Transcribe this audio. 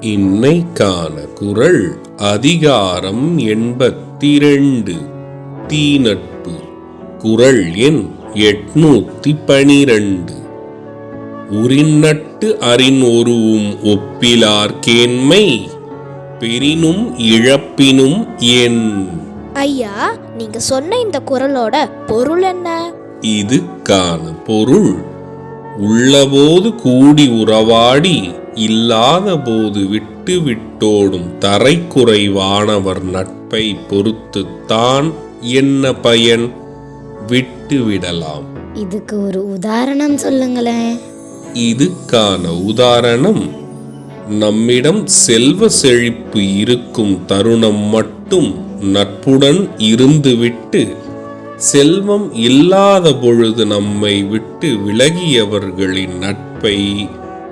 இன்னைக்கான குரல் அதிகாரம் எண்பத்தி ரெண்டு தீநட்பு. குரல் எண் எட்நூத்தி பனிரெண்டு உரிநட்டு அறின் ஒருவும் ஒப்பிலார் கேண்மை பெரினும் இழப்பினும் என். ஐயா நீங்க சொன்ன இந்த குரலோட பொருள் என்ன? இதுக்கான பொருள் உள்ளபோது கூடி உறவாடி இல்லாத போது விட்டு விட்டோடும் தரைக்குறைவானவர் நட்பை பொறுத்துத்தான் என்ன பயன்? விட்டு விடலாம் இதுக்கு ஒரு உதாரணம் சொல்லுங்களேன். இதுக்கான உதாரணம் நம்மிடம் செல்வ செழிப்பு இருக்கும் தருணம் மட்டும் நட்புடன் இருந்துவிட்டு செல்வம் இல்லாத பொழுது நம்மை விட்டு விலகியவர்களின் நட்பை